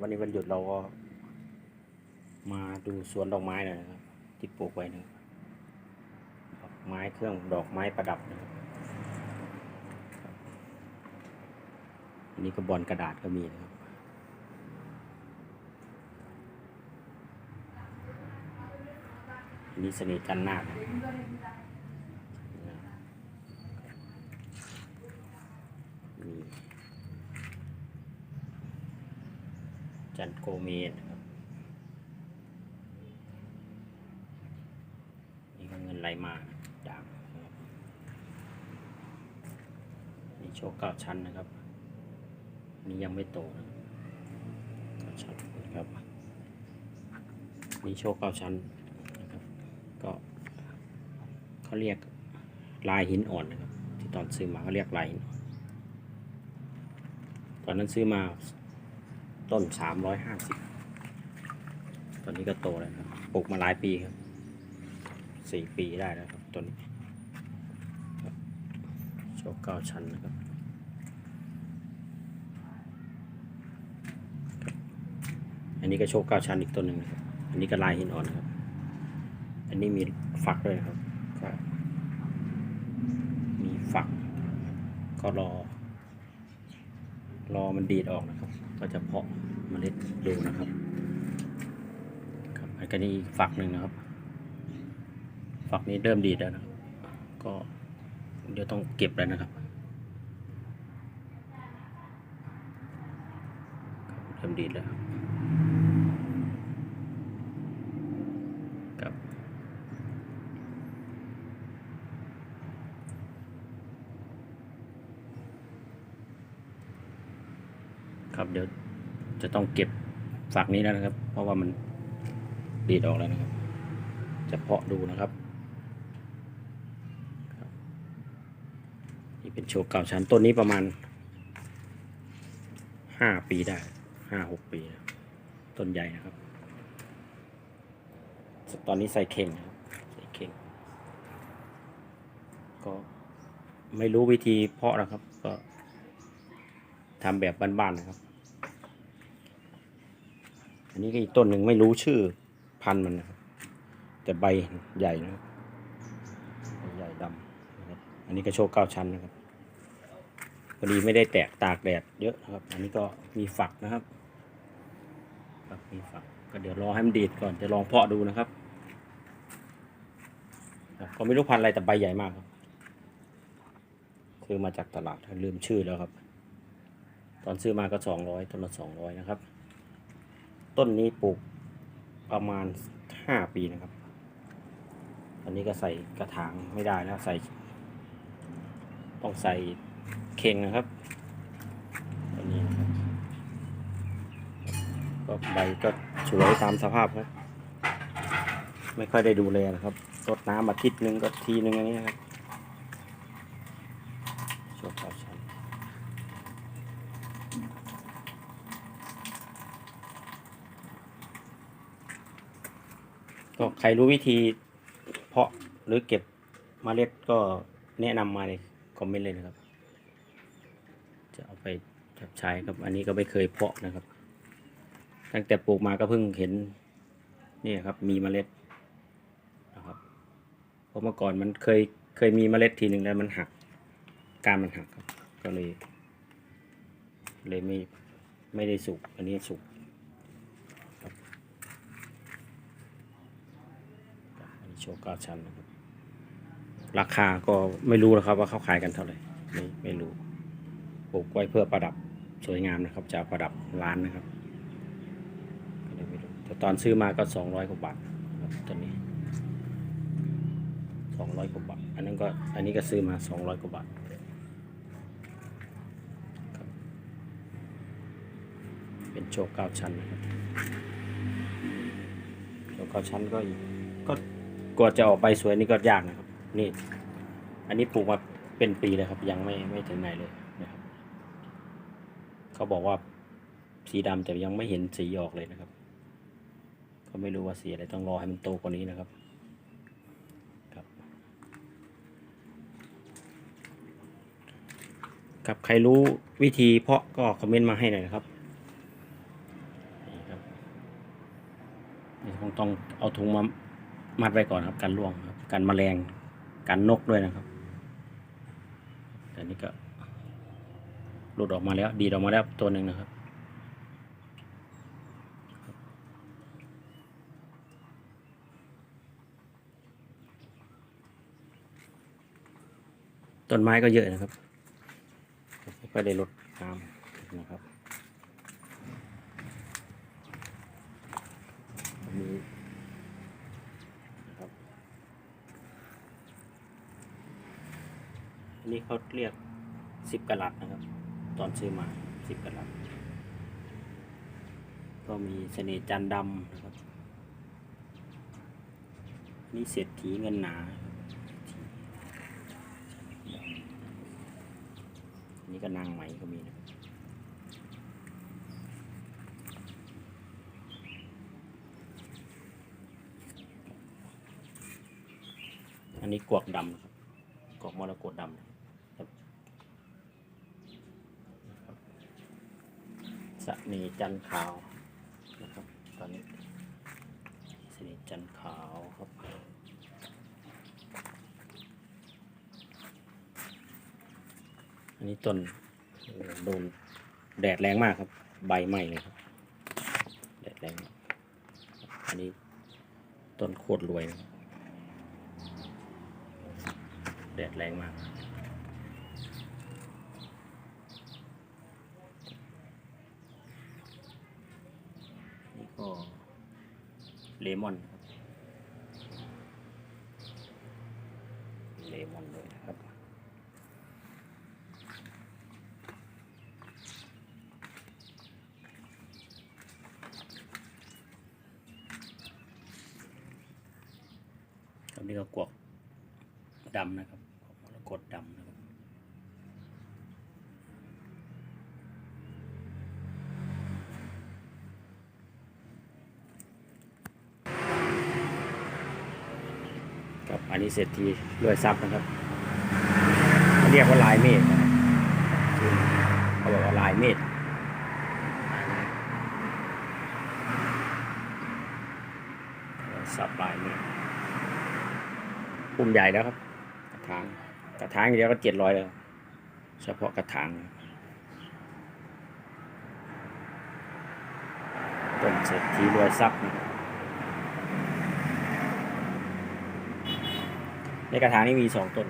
วันนี้วันหยุดเราก็ มาดูสวนดอกไม้หน่อยนะครับที่ปลูกไว้นะครับดอกไม้เครื่องดอกไม้ประดับนะครับอันนี้ก็บอลกระดาษก็มีนะครับอันนี้สน่ห์จันทร์นาคมี จันโกเมนนะครับนี่ก็เงินไหลมาดางนะครับนี่โชคเก้าชั้นนะครับ นี่ยังไม่โตนะเก้าชั้นนะครับนี่โชคเก้าชั้นนะครับก็เขาเรียกลายหินอ่อนนะครับ ที่ตอนซื้อมาเขาเรียกลายหินอ่อนตอนนั้นซื้อมา ต้นสามร้อยห้าสิบตอนนี้ก็โตแล้วครับปลูกมาหลายปีครับสี่ปีได้แล้วครับต้นนี้โชคเก้าชั้นนะครับอันนี้ก็โชคเก้าชั้นอีกต้นหนึ่งนะครับอันนี้ก็ลายหินอ่อนครับ อันนี้มีฝักด้วยครับ มีฝักก็รอ รอมันดีดออกนะครับ ก็จะเพาะเมล็ดดูนะครับครับอันนี้อีกฝักหนึ่งนะครับ ฝักนี้เริ่มดีดแล้วนะครับก็เดี๋ยวต้องเก็บแล้วนะครับเริ่มดีดแล้วครับครับ ครับเดี๋ยว จะต้องเก็บฝักนี้แล้วนะครับ เพราะว่ามันดีดออกแล้วนะครับ จะเพาะดูนะครับนี่เป็นโชว์เก่าชั้นต้นนี้ประมาณห้าปีได้ห้าหกปีต้นใหญ่นะครับ ตอนนี้ใส่เข่งนะครับใส่เข่งก็ไม่รู้วิธีเพาะนะครับ ก็ทำแบบบ้านๆนะครับ อันนี้ก็อีกต้นหนึ่งไม่รู้ชื่อพันธุ์มันนะครับแต่ใบใหญ่นะใบใหญ่ดำนะครับอันนี้ก็โชว์เก้าชั้นนะครับพอดีไม่ได้แตกตากแดดเยอะนะครับ อันนี้ก็มีฝักนะครับครับมีฝักก็เดี๋ยวรอให้มันดีดก่อนจะลองเพาะดูนะครับก็ไม่รู้พันธุ์อะไรแต่ใบใหญ่มากครับคือมาจากตลาดลืมชื่อแล้วครับ ตอนซื้อมาก็สองร้อยต้นละสองร้อยนะครับ ต้นนี้ปลูกประมาณห้าปีนะครับ อันนี้ก็ใส่กระถางไม่ได้แล้วใส่ ต้องใส่เข่งนะครับตัวนี้นะครับก็ใบก็สวยตามสภาพครับ ไม่ค่อยได้ดูแลนะครับรดน้ำอาทิตย์หนึ่งก็ทีหนึ่งอย่างนี้นะครับชวเก็ใครรู้วิธีเพาะหรือเก็บเมล็ดก็แนะนำมาในคอมเมนต์เลยนะครับ จะเอาไปจับใช้ครับ อันนี้ก็ไม่เคยเพาะนะครับ ตั้งแต่ปลูกมาก็เพิ่งเห็นนี่ครับมีเมล็ดนะครับเพราะเมื่อก่อนมันเคยเคยมีเมล็ดทีหนึ่งแล้วมันหัก การมันหักครับก็เลยเลยไม่ไม่ได้สุก อันนี้สุก อันนี้ โชว์เก้าชั้นนะครับราคาก็ไม่รู้นะครับว่าเขาขายกันเท่าไหร่ไม่ไม่รู้ปลูกไว้เพื่อประดับสวยงามนะครับ จะประดับร้านนะครับก็เลยไม่รู้แต่ตอนซื้อมาก็สองร้อยกว่าบาทตัวนี้สองร้อยกว่าบาทอันนั้นก็อันนี้ก็ซื้อมาสองร้อยกว่าบาทเป็นโชว์เก้าชั้นนะครับโชว์เก้าชั้นก็อีกก็ กว่าจะออกใบสวยนี่ก็ยากนะครับ นี่ อันนี้ปลูกมาเป็นปีแล้วครับ ยังไม่ไม่ถึงไหนเลยนะครับเขาบอกว่าสีดำแต่ยังไม่เห็นสีออกเลยนะครับ ก็ไม่รู้ว่าสีอะไรต้องรอให้มันโตกว่านี้นะครับครับ ครับใครรู้วิธีเพาะก็คอมเมนต์มาให้หน่อยนะครับนี่คงต้องเอาถุงมา มัดไว้ก่อนครับการล่วงครับการแมลงการนกด้วยนะครับแต่นี่ก็หลุดออกมาแล้วดีดออกมาแล้วตัวหนึ่งนะครับต้นไม้ก็เยอะนะครับ ไม่ค่อยได้ลดน้ำนะครับมีนะครับอั นนี้เขาเรียกสิบกะลัดนะครับ ตอนซื้อมาสิบกะลัด ก็มีเสน่ห์จันดำนะครับ นี่เศรษฐีเงินหนา นี่ก็นางไหมก็มีนะครับอันนี้กวกดำนะครับกวกมรกตดำนะครับ สนีจันขาวนะครับ ตอนนี้สนีจันขาวครับอันนี้ต้นโดนแดดแรงมากครับ ใบไหม้เลยครับ แดดแรงอันนี้ต้นโคตรรวยนะครับแดดแรงมาก นี่ ก็เลมอนครับเลมอนเลยนะครับครับนี่ก็กวกดำนะครับกวกมรกตดำนะครับ ครับอันนี้เศรษฐีรวยทรัพย์นะครับเขาเรียกว่าลายเมฆนะครับเขาบอกว่าลายเมฆรวยทรัพย์ลายเมฆปุ่มใหญ่แล้วครับ กระถางกระถางอย่างเดียวก็เจ็ดร้อยแล้ว เฉพาะกระถางต้นเศรษฐีรวยทรัพย์นะครับ ในกระถางนี้มีสองต้น